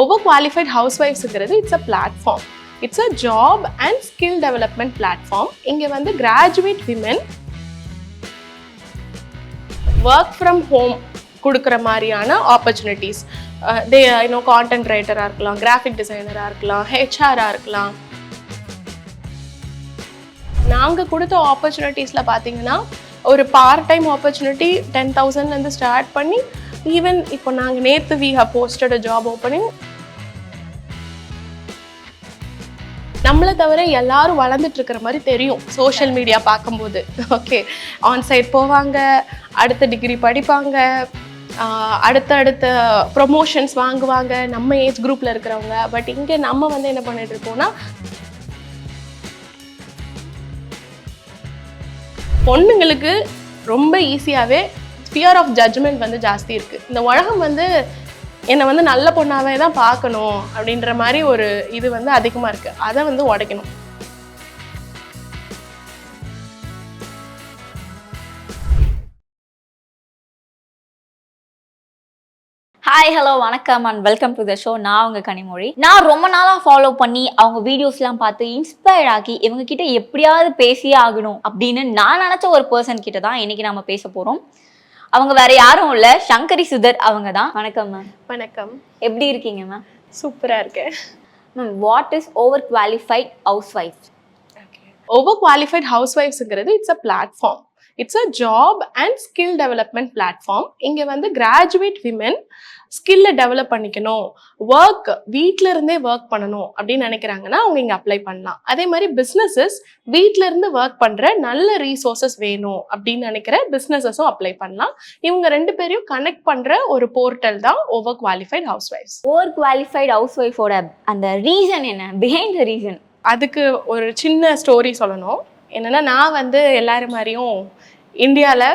Over qualified house ஒய்ஃப்ஸுங்கிறது it's a platform it's a job and skill development platform இங்கே வந்து graduate women work from home கொடுக்குற மாதிரியான opportunities they you know content ரைட்டராக இருக்கலாம் graphic டிசைனராக இருக்கலாம் ஹெச்ஆராக இருக்கலாம். நாங்கள் கொடுத்த ஆப்பர்ச்சுனிட்டிஸில் பார்த்தீங்கன்னா ஒரு பார்ட் டைம் ஆப்பர்ச்சுனிட்டி டென் தௌசண்ட்லேருந்து ஸ்டார்ட் பண்ணி ஈவன் இப்போ நாங்கள் நேற்று we have posted job opening நம்மளை தவிர எல்லாரும் வளர்ந்துட்டு இருக்கிற மாதிரி தெரியும் சோஷியல் மீடியா பார்க்கும்போது. ஓகே ஆன் சைட் போவாங்க அடுத்த டிகிரி படிப்பாங்க அடுத்த அடுத்த ப்ரொமோஷன்ஸ் வாங்குவாங்க நம்ம ஏஜ் குரூப்பில் இருக்கிறவங்க. பட் இங்கே நம்ம வந்து என்ன பண்ணிட்டு இருக்கோம்னா பொண்ணுங்களுக்கு ரொம்ப ஈஸியாகவே ஃபியர் ஆஃப் ஜட்ஜ்மெண்ட் வந்து ஜாஸ்தி இருக்குது இந்த உலகம் வந்து என்னை வந்து நல்ல பொண்ணாவே தான் பார்க்கணும் அப்படின்ற மாதிரி ஒரு இது வந்து அதிகமாக இருக்குது அதை வந்து உடைக்கணும். ஹாய் ஹலோ வணக்கம் and welcome to the show நான் உங்கள் கனிமொழி. நான் ரொம்ப நாளாக ஃபாலோ பண்ணி அவங்க வீடியோஸ்லாம் பார்த்து இன்ஸ்பயர்ட் ஆகி இவங்க கிட்ட எப்படியாவது பேசியே ஆகணும் அப்படின்னு நான் நினச்ச ஒரு பர்சன் கிட்ட தான் இன்னைக்கு நம்ம பேச போகிறோம் அவங்க வேற யாரும் இல்லை. சங்கரி சுதர் அவங்க தான் வணக்கம் மேம் வணக்கம். எப்படி இருக்கீங்க மேம் சூப்பராக இருக்கேன். Ma'am what is over qualified housewife over qualified house ஒய்ஃப்ஸுங்கிறது it's a platform it's a job and skill development platform இங்கே வந்து கிராஜுவேட் விமென் ஸ்கில்லை டெவலப் பண்ணிக்கணும். ஒர்க் வீட்டில இருந்தே ஒர்க் பண்ணணும் அப்படின்னு நினைக்கிறாங்கன்னா அவங்க இங்கே அப்ளை பண்ணலாம். அதே மாதிரி பிஸ்னஸஸ் வீட்டில இருந்து ஒர்க் பண்ணுற நல்ல ரீசோர்சஸ் வேணும் அப்படின்னு நினைக்கிற பிஸ்னஸஸும் அப்ளை பண்ணலாம். இவங்க ரெண்டு பேரையும் கனெக்ட் பண்ணுற ஒரு போர்ட்டல் தான் over qualified housewife over qualified house ஒய்ஃபோட அந்த ரீசன் என்ன? பிஹைண்ட் த ரீசன் அதுக்கு ஒரு சின்ன ஸ்டோரி சொல்லணும். என்னென்னா நான் வந்து எல்லாரும் மாதிரியும் இந்தியாவில்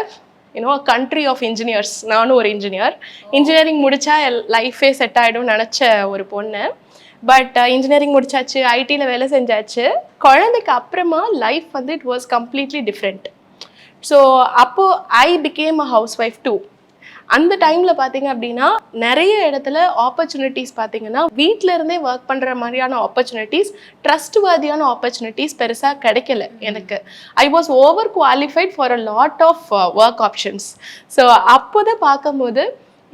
யூனோ கண்ட்ரி ஆஃப் இன்ஜினியர்ஸ் நானும் ஒரு இன்ஜினியர் இன்ஜினியரிங் முடித்தா லைஃபே செட் ஆகிடும் நினச்ச ஒரு பொண்ணு. பட் இன்ஜினியரிங் uh, முடிச்சாச்சு ஐடியில் வேலை செஞ்சாச்சு. குழந்தைக்கு அப்புறமா லைஃப் வந்து it was completely different so அப்போது I became a housewife too அந்த டைமில் பார்த்தீங்க அப்படின்னா நிறைய இடத்துல ஆப்பர்ச்சுனிட்டிஸ் பார்த்தீங்கன்னா வீட்டில இருந்தே ஒர்க் பண்ணுற மாதிரியான ஆப்பர்ச்சுனிட்டிஸ் ட்ரஸ்ட்வாதியான ஆப்பர்ச்சுனிட்டிஸ் பெருசாக கிடைக்கல எனக்கு. I was over qualified for a lot of work options so அப்போ தான் பார்க்கும்போது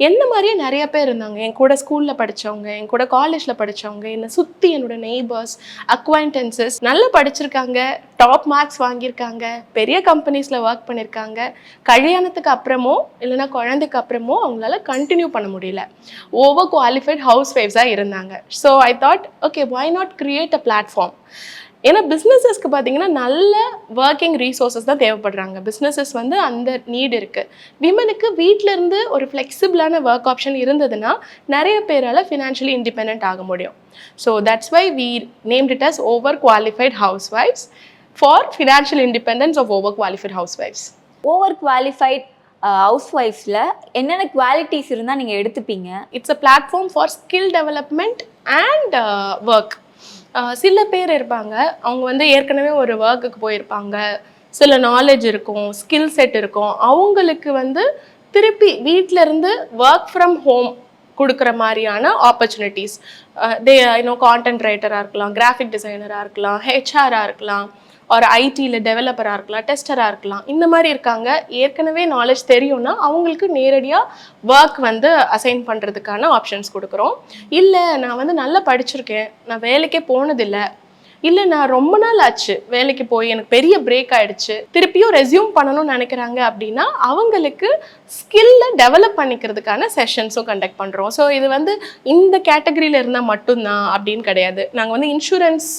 என்ன மாதிரியே நிறைய பேர் இருந்தாங்க. என் கூட ஸ்கூலில் படித்தவங்க என் கூட காலேஜில் படித்தவங்க என்னை சுற்றி என்னோட நெய்பர்ஸ் அக்வைண்டன்சஸ் நல்லா படிச்சிருக்காங்க. டாப் மார்க்ஸ் வாங்கியிருக்காங்க. பெரிய கம்பெனிஸில் ஒர்க் பண்ணியிருக்காங்க. கல்யாணத்துக்கு அப்புறமோ இல்லைன்னா குழந்தைக்கு அப்புறமோ அவங்களால கண்டினியூ பண்ண முடியல. ஓவர் குவாலிஃபைட் ஹவுஸ் ஒய்ஃப்ஸாக இருந்தாங்க. So I thought okay why not create a platform ஏன்னா பிஸ்னஸஸ்க்கு பார்த்தீங்கன்னா நல்ல ஒர்க்கிங் ரீசோர்ஸஸ் தான் தேவைப்படுறாங்க. பிஸ்னஸஸ் வந்து அந்த நீட் இருக்குது விமனுக்கு இருந்து ஒரு ஃப்ளெக்சிபிளான ஒர்க் ஆப்ஷன் இருந்ததுன்னா நிறைய பேரால் ஃபினான்ஷியலி இண்டிபெண்ட் ஆக முடியும். So that's why we named it as over qualified housewife for financial independence of over qualified housewife over qualified house ஒய்ஃப்ஸில் என்னென்ன குவாலிட்டிஸ் இருந்தால் நீங்கள் எடுத்துப்பீங்க? It's a platform for skill development and work சில பேர் இருப்பாங்க. அவங்க வந்து ஏற்கனவே ஒரு ஒர்க்குக்கு போயிருப்பாங்க. சில நாலேஜ் இருக்கும் ஸ்கில் செட் இருக்கும். அவங்களுக்கு வந்து திருப்பி வீட்டிலேருந்து ஒர்க் ஃப்ரம் ஹோம் கொடுக்குற மாதிரியான ஆப்பர்ச்சுனிட்டிஸ் தே இன்னும் கான்டென்ட் ரைட்டராக இருக்கலாம் கிராஃபிக் டிசைனராக இருக்கலாம் ஹெச்ஆராக இருக்கலாம். ஒரு ஐடியில் டெவலப்பராக இருக்கலாம் டெஸ்டராக இருக்கலாம் இந்த மாதிரி இருக்காங்க. ஏற்கனவே நாலேஜ் தெரியும்னா அவங்களுக்கு நேரடியாக ஒர்க் வந்து அசைன் பண்ணுறதுக்கான ஆப்ஷன்ஸ் கொடுக்குறோம். இல்லை நான் வந்து நல்லா படிச்சிருக்கேன். நான் வேலைக்கே போனதில்லை. இல்லை நான் ரொம்ப நாள் ஆச்சு வேலைக்கு போய். எனக்கு பெரிய பிரேக் ஆயிடுச்சு. திருப்பியும் ரெஸ்யூம் பண்ணணும்னு நினைக்கிறாங்க அப்படின்னா அவங்களுக்கு ஸ்கில்ல டெவலப் பண்ணிக்கிறதுக்கான செஷன்ஸும் கண்டக்ட் பண்ணுறோம் ஸோ இது வந்து இந்த கேட்டகரியில் இருந்தால் மட்டும்தான் அப்படின்னு கிடையாது. நாங்கள் வந்து இன்சூரன்ஸ்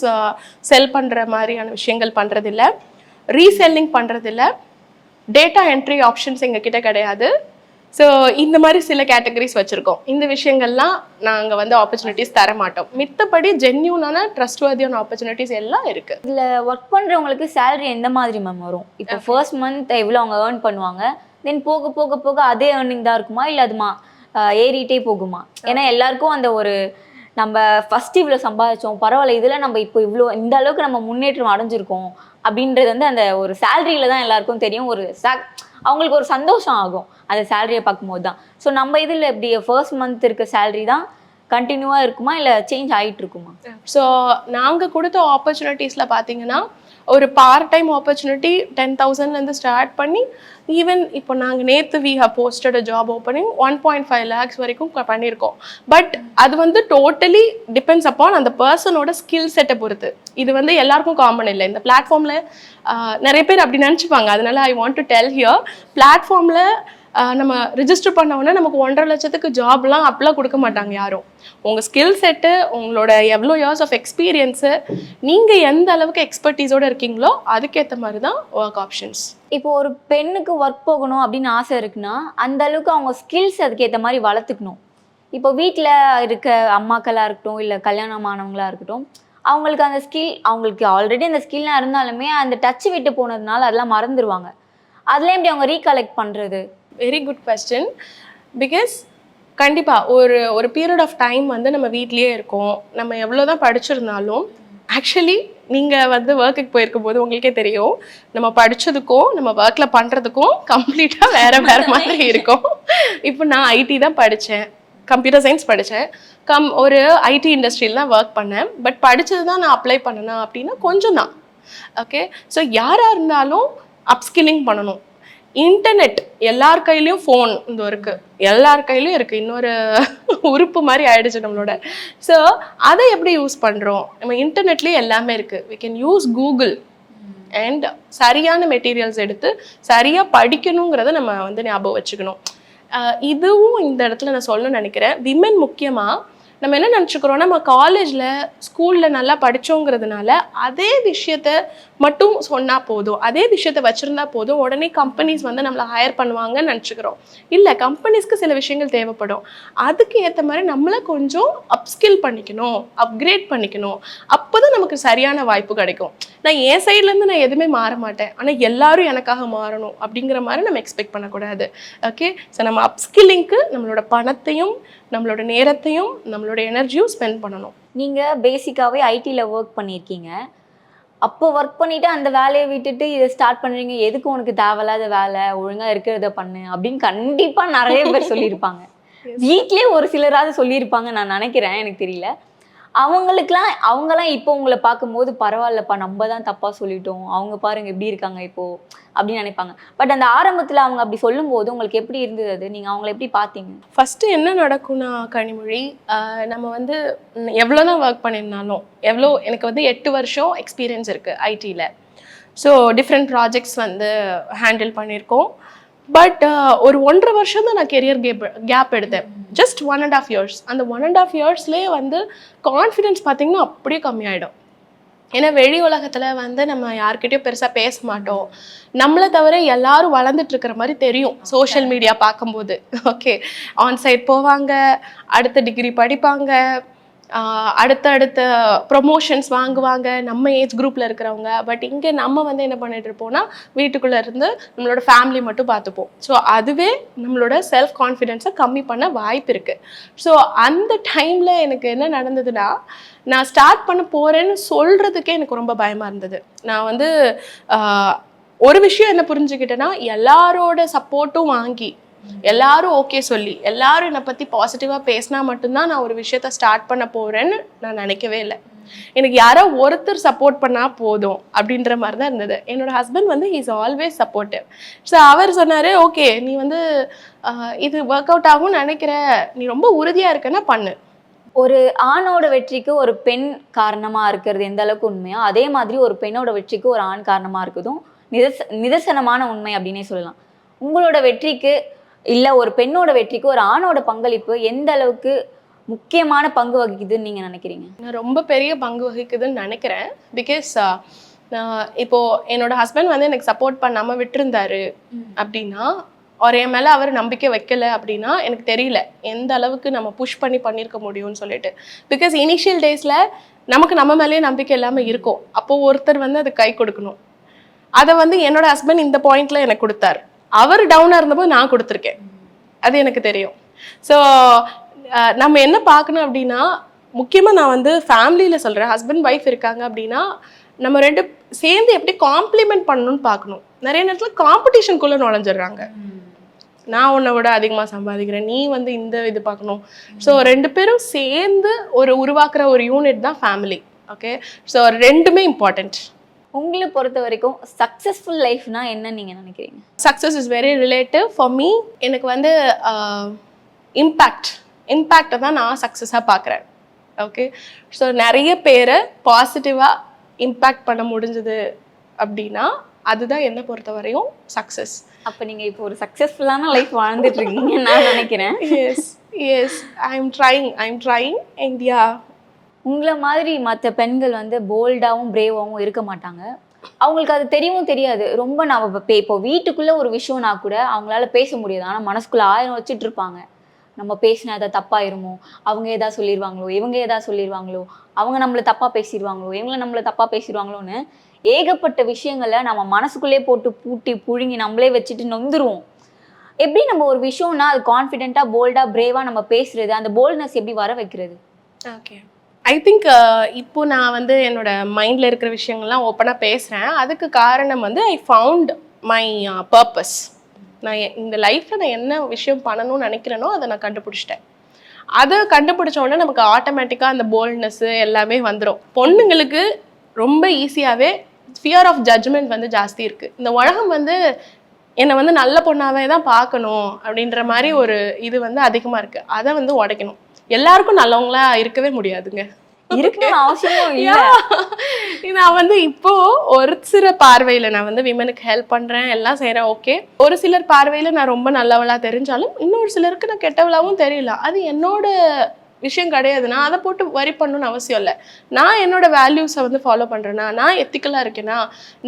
செல் பண்ணுற மாதிரியான விஷயங்கள் பண்ணுறதில்ல ரீசெல்லிங் பண்ணுறதில்ல டேட்டா என்ட்ரி ஆப்ஷன்ஸ் எங்ககிட்ட கிடையாது. ஸோ இந்த மாதிரி சில கேட்டகரிஸ் வச்சுருக்கோம். இந்த விஷயங்கள்லாம் நாங்கள் வந்து ஆப்பர்ச்சுனிட்டிஸ் தர மாட்டோம் மித்தபடி ஜென்யூனான ட்ரஸ்ட்வர்தியான ஆப்பர்ச்சுனிட்டிஸ் எல்லாம் இருக்குது இதில் ஒர்க் பண்ணுறவங்களுக்கு சேலரி எந்த மாதிரி மேம் வரும்? இப்போ ஃபர்ஸ்ட் மந்த் எவ்வளோ அவங்க ஏர்ன் பண்ணுவாங்க? தென் போக போக போக அதே ஏர்னிங் தான் இருக்குமா? இல்லை அது மா ஆஹ் ஏறிட்டே போகுமா? ஏன்னா எல்லாருக்கும் அந்த ஒரு நம்ம ஃபர்ஸ்ட் இவ்வளோ சம்பாதிச்சோம் பரவாயில்ல இதில் நம்ம இப்போ இவ்வளோ இந்த அளவுக்கு நம்ம முன்னேற்றம் அடைஞ்சிருக்கோம் அப்படின்றது வந்து அந்த ஒரு சேலரியில தான் எல்லாருக்கும் தெரியும். ஒரு சாக் அவங்களுக்கு ஒரு சந்தோஷம் ஆகும். அந்த சேலரியை பார்க்கும்போது தான். ஸோ நம்ம இதில் எப்படி ஃபர்ஸ்ட் மந்த் இருக்க சேலரி தான் கண்டினியூவாக இருக்குமா? இல்லை சேஞ்ச் ஆகிட்டு இருக்குமா? ஸோ நாங்கள் கொடுத்த ஆப்பர்ச்சுனிட்டிஸில் பார்த்தீங்கன்னா ஒரு பார்ட் டைம் ஆப்பர்ச்சுனிட்டி டென் தௌசண்ட்லேருந்து ஸ்டார்ட் பண்ணி ஈவன் இப்போ நாங்கள் நேற்று we have posted job opening one point five lakhs வரைக்கும் பண்ணியிருக்கோம். பட் அது வந்து டோட்டலி டிபெண்ட்ஸ் அப்பான் அந்த பர்சனோட ஸ்கில் செட்டை பொறுத்து. இது வந்து எல்லாருக்கும் காமன் இல்லை. இந்த பிளாட்ஃபார்மில் நிறைய பேர் அப்படி நினச்சிப்பாங்க. அதனால I want to tell here பிளாட்ஃபார்மில் நம்ம ரிஜிஸ்டர் பண்ண உடனே நமக்கு ஒன்றரை லட்சத்துக்கு ஜாப்லாம் அப்பெல்லாம் கொடுக்க மாட்டாங்க யாரும். உங்கள் ஸ்கில் செட்டு உங்களோட எவ்வளோ இயர்ஸ் ஆஃப் எக்ஸ்பீரியன்ஸு நீங்கள் எந்த அளவுக்கு எக்ஸ்பர்டீஸோடு இருக்கீங்களோ அதுக்கேற்ற மாதிரி தான் ஒர்க் ஆப்ஷன்ஸ் இப்போ ஒரு பெண்ணுக்கு ஒர்க் போகணும் அப்படின்னு ஆசை இருக்குன்னா அந்த அளவுக்கு அவங்க ஸ்கில்ஸ் அதுக்கேற்ற மாதிரி வளர்த்துக்கணும். இப்போ வீட்டில் இருக்க அம்மாக்களாக இருக்கட்டும் இல்லை கல்யாணம் ஆனவங்களா இருக்கட்டும் அவங்களுக்கு அந்த ஸ்கில் அவங்களுக்கு ஆல்ரெடி அந்த ஸ்கில்லாம் இருந்தாலுமே அந்த டச் விட்டு போனதுனால அதெல்லாம் மறந்துடுவாங்க அதெல்லாம் எப்படி அவங்க ரீகலெக்ட் பண்ணுறது வெரி குட் கொஸ்டின் பிகாஸ் கண்டிப்பாக ஒரு ஒரு பீரியட் ஆஃப் டைம் வந்து நம்ம வீட்லேயே இருக்கோம். நம்ம எவ்வளோ தான் படிச்சிருந்தாலும் ஆக்சுவலி நீங்கள் வந்து ஒர்க்குக்கு போயிருக்கும் போது உங்களுக்கே தெரியும். நம்ம படித்ததுக்கும் நம்ம ஒர்க்கில் பண்ணுறதுக்கும் கம்ப்ளீட்டாக வேறு வேறு மாதிரி இருக்கும். இப்போ நான் ஐடி தான் படித்தேன் கம்ப்யூட்டர் சயின்ஸ் படித்தேன் கம் ஒரு ஐடி இண்டஸ்ட்ரியில் தான் ஒர்க் பண்ணேன். பட் படித்தது தான் நான் அப்ளை பண்ணேனா அப்படின்னா கொஞ்சம் தான் ஓகே ஸோ யாராக இருந்தாலும் அப்ஸ்கில்லிங் பண்ணணும். இன்டர்நெட் எல்லார் கையிலையும் ஃபோன் இந்த இருக்குது எல்லார் கையிலையும் இருக்குது இன்னொரு உறுப்பு மாதிரி ஆயிடுச்சு நம்மளோட. ஸோ அதை எப்படி யூஸ் பண்ணுறோம் நம்ம இன்டர்நெட்லேயே எல்லாமே இருக்குது we can use Google and சரியான மெட்டீரியல்ஸ் எடுத்து சரியாக படிக்கணுங்கிறத நம்ம வந்து ஞாபகம் வச்சுக்கணும். இதுவும் இந்த இடத்துல நான் சொல்லணும்னு நினைக்கிறேன். விமென் முக்கியமாக நம்ம என்ன நினச்சிக்கிறோம்? நம்ம காலேஜில் ஸ்கூலில் நல்லா படித்தோங்கிறதுனால அதே விஷயத்த மட்டும் சொன்னால் போதும். அதே விஷயத்த வச்சுருந்தா போதும். உடனே கம்பெனிஸ் வந்து நம்மளை ஹையர் பண்ணுவாங்கன்னு நினச்சிக்கிறோம். இல்லை கம்பெனிஸ்க்கு சில விஷயங்கள் தேவைப்படும். அதுக்கு ஏற்ற மாதிரி நம்மளை கொஞ்சம் அப்ஸ்கில் பண்ணிக்கணும். அப்கிரேட் பண்ணிக்கணும். அப்போ தான் நமக்கு சரியான வாய்ப்பு கிடைக்கும். நான் என் சைட்லேருந்து நான் எதுவுமே மாற மாட்டேன். ஆனால் எல்லாரும் எனக்காக மாறணும் அப்படிங்கிற மாதிரி நம்ம எக்ஸ்பெக்ட் பண்ணக்கூடாது. ஓகே ஸோ நம்ம அப்ஸ்கில்லிங்க்கு நம்மளோட பணத்தையும் நம்மளோட நேரத்தையும் நம்மளோட எனர்ஜியும் ஸ்பெண்ட் பண்ணணும். நீங்கள் பேசிக்காகவே ஐடியில் ஒர்க் பண்ணியிருக்கீங்க. அப்போ ஒர்க் பண்ணிட்டு அந்த வேலையை விட்டுட்டு இதை ஸ்டார்ட் பண்ணுறீங்க எதுக்கு உனக்கு தேவையில்லாத வேலை? ஒழுங்காக இருக்கிறத பண்ணு அப்படின்னு கண்டிப்பாக நிறைய பேர் சொல்லியிருப்பாங்க. வீட்லயே ஒரு சிலராவது சொல்லியிருப்பாங்க நான் நினைக்கிறேன். எனக்கு தெரியல. அவங்களுக்குலாம் அவங்கலாம் இப்போ உங்களை பார்க்கும்போது பரவாயில்லப்பா நம்ம தான் தப்பாக சொல்லிட்டோம். அவங்க பாருங்க எப்படி இருக்காங்க இப்போ அப்படின்னு நினைப்பாங்க. பட் அந்த ஆரம்பத்தில் அவங்க அப்படி சொல்லும்போது உங்களுக்கு எப்படி இருந்தது அது? நீங்கள் அவங்கள எப்படி பார்த்தீங்க? ஃபஸ்ட்டு என்ன நடக்கும்னா கனிமொழி நம்ம வந்து எவ்வளோ தான் ஒர்க் பண்ணியிருந்தாலும் எவ்வளோ எனக்கு வந்து எட்டு வருஷம் எக்ஸ்பீரியன்ஸ் இருக்குது ஐடியில் ஸோ டிஃப்ரெண்ட் ப்ராஜெக்ட்ஸ் வந்து ஹேண்டில் பண்ணியிருக்கோம். பட் uh, ஒரு ஒன்றரை வருஷம் தான் நான் கெரியர் கேப் கேப் எடுத்தேன். Just one and half years அந்த ஒன் அண்ட் ஆஃப் இயர்ஸ்லேயே வந்து கான்ஃபிடென்ஸ் பார்த்தீங்கன்னா அப்படியே கம்மியாயிடும். ஏன்னா வெளி உலகத்தில் வந்து நம்ம யார்கிட்டயும் பெருசாக பேச மாட்டோம். நம்மளை தவிர எல்லாரும் வளர்ந்துட்டு இருக்கிற மாதிரி தெரியும். சோஷியல் மீடியா பார்க்கும்போது ஓகே ஆன்சைட் போவாங்க. அடுத்த டிகிரி படிப்பாங்க. அடுத்தடுத்த அடுத்த அடுத்த ப்ரொமோஷன்ஸ் வாங்குவாங்க. நம்ம ஏஜ் குரூப்பில் இருக்கிறவங்க. பட் இங்கே நம்ம வந்து என்ன பண்ணிட்டு இருப்போம்னா வீட்டுக்குள்ளே இருந்து நம்மளோட ஃபேமிலி மட்டும் பார்த்துப்போம். ஸோ அதுவே நம்மளோட செல்ஃப் கான்ஃபிடென்ஸை கம்மி பண்ண வாய்ப்பு இருக்குது ஸோ அந்த டைமில் எனக்கு என்ன நடந்ததுன்னா நான் ஸ்டார்ட் பண்ண போகிறேன்னு சொல்கிறதுக்கே எனக்கு ரொம்ப பயமாக இருந்தது. நான் வந்து ஒரு விஷயம் என்ன புரிஞ்சுக்கிட்டேன்னா எல்லாரோட சப்போர்ட்டும் வாங்கி எல்லாரும் ஓகே சொல்லி. எல்லாரும் என்னை பற்றி பாசிட்டிவாக பேசினா மட்டும்தான் நான் ஒரு விஷயத்த ஸ்டார்ட் பண்ண போகிறேன்னு நான் நினைக்கவே இல்லை. எனக்கு யாரோ ஒருத்தர் சப்போர்ட் பண்ணால் போதும் அப்படின்ற மாதிரி தான் இருந்தது. என்னோட ஹஸ்பண்ட் வந்து இஸ் ஆல்வேஸ் சப்போர்ட்டிவ் ஸோ அவர் சொன்னார் ஓகே நீ வந்து இது ஒர்க் அவுட் ஆகும்னு நினைக்கிற. நீ ரொம்ப உறுதியாக இருக்கன்னா பண்ணு. ஒரு ஆணோட வெற்றிக்கு ஒரு பெண் காரணமாக இருக்கிறது எந்த அளவுக்கு உண்மையோ அதே மாதிரி ஒரு பெண்ணோட வெற்றிக்கு ஒரு ஆண் காரணமாக இருக்குதும் நிதர்ச நிதர்சனமான உண்மை அப்படின்னே சொல்லலாம். உங்களோட வெற்றிக்கு இல்லை ஒரு பெண்ணோட வெற்றிக்கு ஒரு ஆணோட பங்களிப்பு எந்த அளவுக்கு முக்கியமான பங்கு வகிக்குதுன்னு நீங்கள் நினைக்கிறீங்க? நான் ரொம்ப பெரிய பங்கு வகிக்குதுன்னு நினைக்கிறேன். பிகாஸ் இப்போ என்னோட ஹஸ்பண்ட் வந்து எனக்கு சப்போர்ட் பண்ணாம விட்டிருந்தாரு அப்படின்னா ஒரு என் மேலே அவர் நம்பிக்கை வைக்கல அப்படின்னா எனக்கு தெரியல எந்த அளவுக்கு நம்ம புஷ் பண்ணி பண்ணியிருக்க முடியும்னு சொல்லிட்டு. பிகாஸ் இனிஷியல் டேஸில் நமக்கு நம்ம மேலேயே நம்பிக்கை இல்லாமல் இருக்கும். அப்போ ஒருத்தர் வந்து அது கை கொடுக்கணும். அதை வந்து என்னோட ஹஸ்பண்ட் இந்த பாயிண்ட்ல எனக்கு கொடுத்தாரு. அவர் டவுனாக இருந்தபோது நான் கொடுத்துருக்கேன். அது எனக்கு தெரியும். ஸோ நம்ம என்ன பார்க்கணும் அப்படின்னா முக்கியமாக நான் வந்து ஃபேமிலியில் சொல்கிறேன் ஹஸ்பண்ட் ஒய்ஃப் இருக்காங்க அப்படின்னா நம்ம ரெண்டு சேர்ந்து எப்படி காம்ப்ளிமெண்ட் பண்ணணும்னு பார்க்கணும். நிறைய நேரத்தில் காம்படிஷனுக்குள்ளே நுழைஞ்சிடுறாங்க. நான் உன்னை விட அதிகமாக சம்பாதிக்கிறேன். நீ வந்து இந்த இது பார்க்கணும். ஸோ ரெண்டு பேரும் சேர்ந்து ஒரு உருவாக்குற ஒரு யூனிட் தான் ஃபேமிலி ஓகே ஸோ ரெண்டுமே இம்பார்ட்டண்ட் உங்களை பொறுத்த வரைக்கும் சக்ஸஸ்ஃபுல் லைஃப்னா என்ன நீங்க நினைக்கிறீங்க? Success is very relative for me எனக்கு வந்து இம்பேக்ட் இம்பேக்டை தான் நான் சக்ஸஸாக பார்க்குறேன். ஓகே ஸோ நிறைய பேரை பாசிட்டிவாக இம்பேக்ட் பண்ண முடிஞ்சது அப்படின்னா அதுதான் என்னை பொறுத்த வரையும் சக்ஸஸ் அப்ப நீங்க இப்போ ஒரு சக்ஸஸ்ஃபுல்லான லைஃப் வாழ்ந்துட்டு இருக்கீங்கன்னு நான் நினைக்கிறேன். Yes yes I am trying I am trying India உங்களை மாதிரி மற்ற பெண்கள் வந்து போல்டாகவும் பிரேவாகவும் இருக்க மாட்டாங்க. அவங்களுக்கு அது தெரியவும் தெரியாது. ரொம்ப நான் இப்போ இப்போ வீட்டுக்குள்ளே ஒரு விஷயம்னா கூட அவங்களால பேச முடியாது. ஆனால் மனசுக்குள்ளே ஆயிரம் வச்சுட்டு இருப்பாங்க. நம்ம பேசினா அதை தப்பாயிருமோ? அவங்க எதா சொல்லிடுவாங்களோ இவங்க எதா சொல்லிடுவாங்களோ அவங்க நம்மளை தப்பாக பேசிடுவாங்களோ இவங்கள நம்மளை தப்பாக பேசிடுவாங்களோன்னு ஏகப்பட்ட விஷயங்களை நம்ம மனசுக்குள்ளே போட்டு பூட்டி புழுங்கி நம்மளே வச்சுட்டு நொந்துருவோம். எப்படி நம்ம ஒரு விஷயம்னா அது கான்ஃபிடென்ட்டாக போல்டாக பிரேவாக நம்ம பேசுறது? அந்த போல்ட்னஸ் எப்படி வர வைக்கிறது? ஓகே ஐ திங்க் uh, இப்போ நான் வந்து என்னோட மைண்டில் இருக்கிற விஷயங்கள்லாம் ஓப்பனாக பேசுகிறேன் அதுக்கு காரணம் வந்து ஐ ஃபவுண்ட் மை பர்பஸ் நான் இந்த லைஃப்பில் நான் என்ன விஷயம் பண்ணணும்னு நினைக்கிறேனோ அதை நான் கண்டுபிடிச்சிட்டேன். அதை கண்டுபிடிச்ச உடனே நமக்கு ஆட்டோமேட்டிக்காக அந்த போல்ட்னஸ்ஸு எல்லாமே வந்துடும் பொண்ணுங்களுக்கு ரொம்ப ஈஸியாகவே ஃபியர் ஆஃப் ஜட்ஜ்மெண்ட் வந்து ஜாஸ்தி இருக்குது இந்த உலகம் வந்து என்னை வந்து நல்ல பொண்ணாவே தான் பார்க்கணும் அப்படின்ற மாதிரி ஒரு இது வந்து அதிகமாக இருக்குது அதை வந்து உடைக்கணும். எல்லாருக்கும் நல்லவங்களா இருக்கவே முடியாதுங்க. நான் வந்து இப்போ ஒரு சில பார்வையில நான் வந்து விமனுக்கு ஹெல்ப் பண்றேன் எல்லாம் செய்றேன் ஓகே ஒரு சிலர் பார்வையில நான் ரொம்ப நல்லவளா தெரிஞ்சாலும் இன்னொரு சிலருக்கு நான் கெட்டவளாவும் தெரியல. அது என்னோட விஷயம் கிடையாது. நான் அதை போட்டு வரி பண்ணணும்னு அவசியம் இல்லை. நான் என்னோட வேல்யூஸை வந்து ஃபாலோ பண்றேனா நான் எத்திக்கலாக இருக்கேனா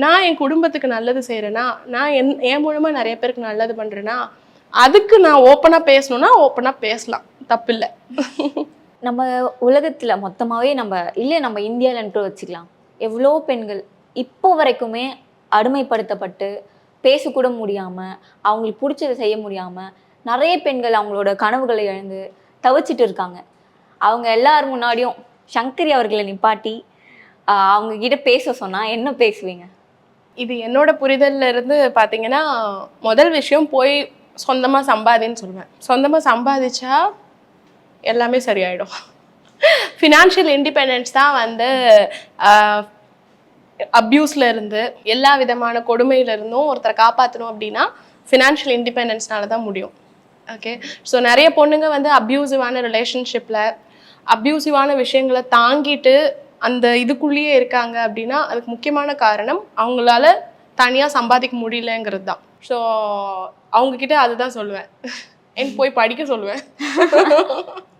நான் என் குடும்பத்துக்கு நல்லது செய்கிறேனா நான் என் என் மூலமா நிறைய பேருக்கு நல்லது பண்றேனா அதுக்கு நான் ஓப்பனாக பேசணும்னா ஓப்பனாக பேசலாம். தப்பில்லை. நம்ம உலகத்துல மொத்தமாவே நம்ம இல்லை நம்ம இந்தியாலன்ட்டு வச்சுக்கலாம். எவ்வளோ பெண்கள் இப்போ வரைக்குமே அடிமைப்படுத்தப்பட்டு பேசக்கூட முடியாம அவங்களுக்கு பிடிச்சதை செய்ய முடியாம நிறைய பெண்கள் அவங்களோட கனவுகளை இழந்து தவிச்சிட்டு இருக்காங்க. அவங்க எல்லார் முன்னாடியும் சங்கரி அவர்களை நிப்பாட்டி அவங்க கிட்ட பேச சொன்னா என்ன பேசுவீங்க? இது என்னோட புரிதல்ல இருந்து பார்த்தீங்கன்னா முதல் விஷயம் போய் சொந்தமா சம்பாதின்னு சொல்லுவேன். சொந்தமா சம்பாதிச்சா எல்லாமே சரியாயிடும். ஃபினான்ஷியல் இண்டிபெண்டன்ஸ் தான் வந்து அப்யூஸ்ல இருந்து எல்லா விதமான கொடுமையிலிருந்தும் ஒருத்தரை காப்பாற்றணும் அப்படின்னா ஃபினான்ஷியல் இண்டிபெண்டன்ஸ்னால தான் முடியும். ஓகே ஸோ நிறைய பொண்ணுங்க வந்து அப்யூசிவான ரிலேஷன்ஷிப்பில் அப்யூசிவான விஷயங்களை தாங்கிட்டு அந்த இதுக்குள்ளேயே இருக்காங்க அப்படின்னா அதுக்கு முக்கியமான காரணம் அவங்களால தனியாக சம்பாதிக்க முடியலங்கிறது தான். ஸோ அவங்கக்கிட்ட அதுதான் சொல்லுவேன். எனக்கு போய் படிக்க சொல்லுவேன்.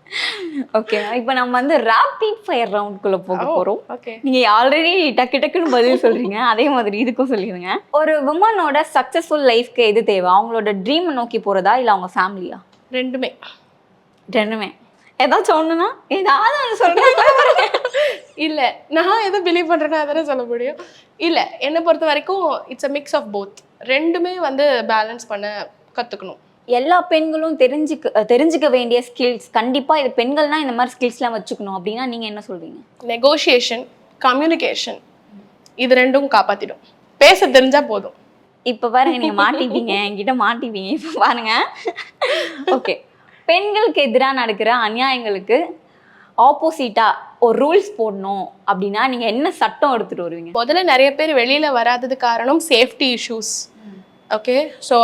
ஓகே இப்போ நம்ம வந்து ரேபிட் ஃபயர் ரவுண்ட்குள்ள போக போறோம். ஓகே நீங்க ஆல்ரெடி டக்கு டக்குன்னு பதில் சொல்றீங்க. அதே மாதிரி இதுக்கும் சொல்லிடுங்க. ஒரு உமனோட சக்சஸ்ஃபுல் லைஃப்க்கு எது தேவை? அவங்களோட ட்ரீம் நோக்கி போறதா இல்ல அவங்க ஃபேமிலியா ரெண்டுமே. ரெண்டுமே. ஏதாச்சும் ஒண்ணுனா ஏதாவது ஒன்று சொல்றாங்க இல்லை நான் எதை பிலீவ் பண்ணுறேன்னா தானே சொல்ல முடியும். இல்லை என்னை பொறுத்த வரைக்கும் it's a mix of both ரெண்டுமே வந்து பேலன்ஸ் பண்ண கற்றுக்கணும் எல்லா பெண்களும் தெரிஞ்சுக்க தெரிஞ்சுக்க வேண்டிய ஸ்கில்ஸ் கண்டிப்பா இது பெண்கள்னா இந்த மாதிரி ஸ்கில்ஸ்லாம் வச்சுக்கணும். அப்படின்னா நீங்க என்ன சொல்றீங்க? நெகோஷியேஷன் கம்யூனிகேஷன் இது ரெண்டும் காப்பாற்றிடும் பேச தெரிஞ்சா போதும். இப்போ பாருங்க நீங்க மாட்டிப்பீங்க என்கிட்ட மாட்டிப்பீங்க இப்போ பாருங்க. ஓகே பெண்களுக்கு எதிராக நடக்கிற அநியாயங்களுக்கு ஆப்போசிட்டா ஒரு ரூல்ஸ் போடணும். அப்படின்னா நீங்க என்ன சட்டம் எடுத்துட்டு வருவீங்க? முதல்ல நிறைய பேர் வெளியில வராதது காரணம் சேஃப்டி இஷ்யூஸ் ஓகே ஸோ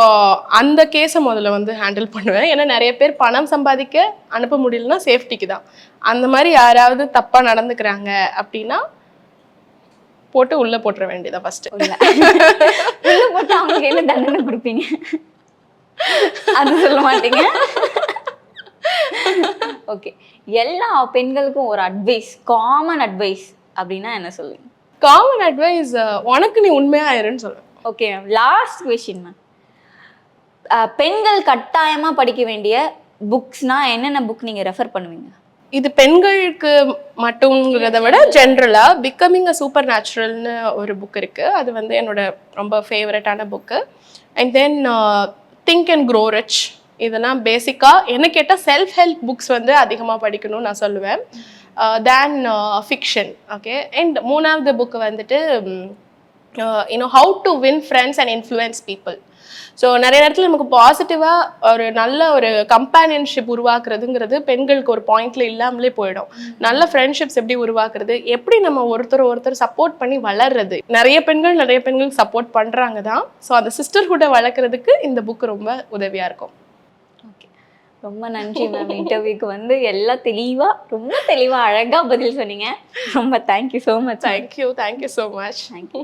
அந்த கேஸை முதல்ல வந்து ஹேண்டில் பண்ணுவேன். ஏன்னா நிறைய பேர் பணம் சம்பாதிக்க அனுப்ப முடியலன்னா சேஃப்டிக்கு தான். அந்த மாதிரி யாராவது தப்பாக நடந்துக்கிறாங்க அப்படின்னா போட்டு உள்ளே போட்டுற வேண்டியதா ஃபர்ஸ்ட் உள்ள. போட்டு அவங்களுக்கு என்ன தண்டனை கொடுப்பீங்க? அது சொல்ல மாட்டீங்க. ஓகே எல்லா பெண்களுக்கும் ஒரு அட்வைஸ் காமன் அட்வைஸ் அப்படின்னா என்ன சொல்லுவீங்க? காமன் அட்வைஸ் உனக்கு நீ உண்மையாயிருன்னு சொல்லுவேன். Okay ma'am last question ma'am பெண்கள் கட்டாயமாக படிக்க வேண்டிய புக்ஸ்னா என்னென்ன புக் நீங்கள் ரெஃபர் பண்ணுவீங்க? இது பெண்களுக்கு மட்டுங்கிறத விட ஜென்ரலாக பிகமிங் அ சூப்பர் நேச்சுரல்னு ஒரு புக் இருக்குது அது வந்து என்னோட ரொம்ப ஃபேவரட்டான book and then think and grow rich இதெல்லாம் பேசிக்காக என்ன கேட்டால் செல்ஃப் ஹெல்ப் புக்ஸ் வந்து அதிகமாக படிக்கணும்னு நான் சொல்லுவேன். தேன் ஃபிக்ஷன் ஓகே அண்ட் மூணாவது புக்கு வந்துட்டு you know how to win friends and influence people so நிறைய இடத்துல நமக்கு பாசிட்டிவாக ஒரு நல்ல ஒரு கம்பேனியன்ஷிப் உருவாக்குறதுங்கிறது பெண்களுக்கு ஒரு பாயிண்ட்ல இல்லாமலே போயிடும். நல்ல ஃப்ரெண்ட்ஷிப்ஸ் எப்படி உருவாக்குறது? எப்படி நம்ம ஒருத்தர் ஒருத்தர் சப்போர்ட் பண்ணி வளர்றது? நிறைய பெண்கள் நிறைய பெண்கள் சப்போர்ட் பண்ணுறாங்க தான். ஸோ அந்த சிஸ்டர்ஹுட்டை வளர்க்குறதுக்கு இந்த புக் ரொம்ப உதவியாக இருக்கும். ஓகே ரொம்ப நன்றி மேம் இன்டர்வியூக்கு வந்து எல்லாம் தெளிவா ரொம்ப தெளிவா அழகா பதில் சொன்னீங்க. ரொம்ப thank you so much thank you thank you so much thank you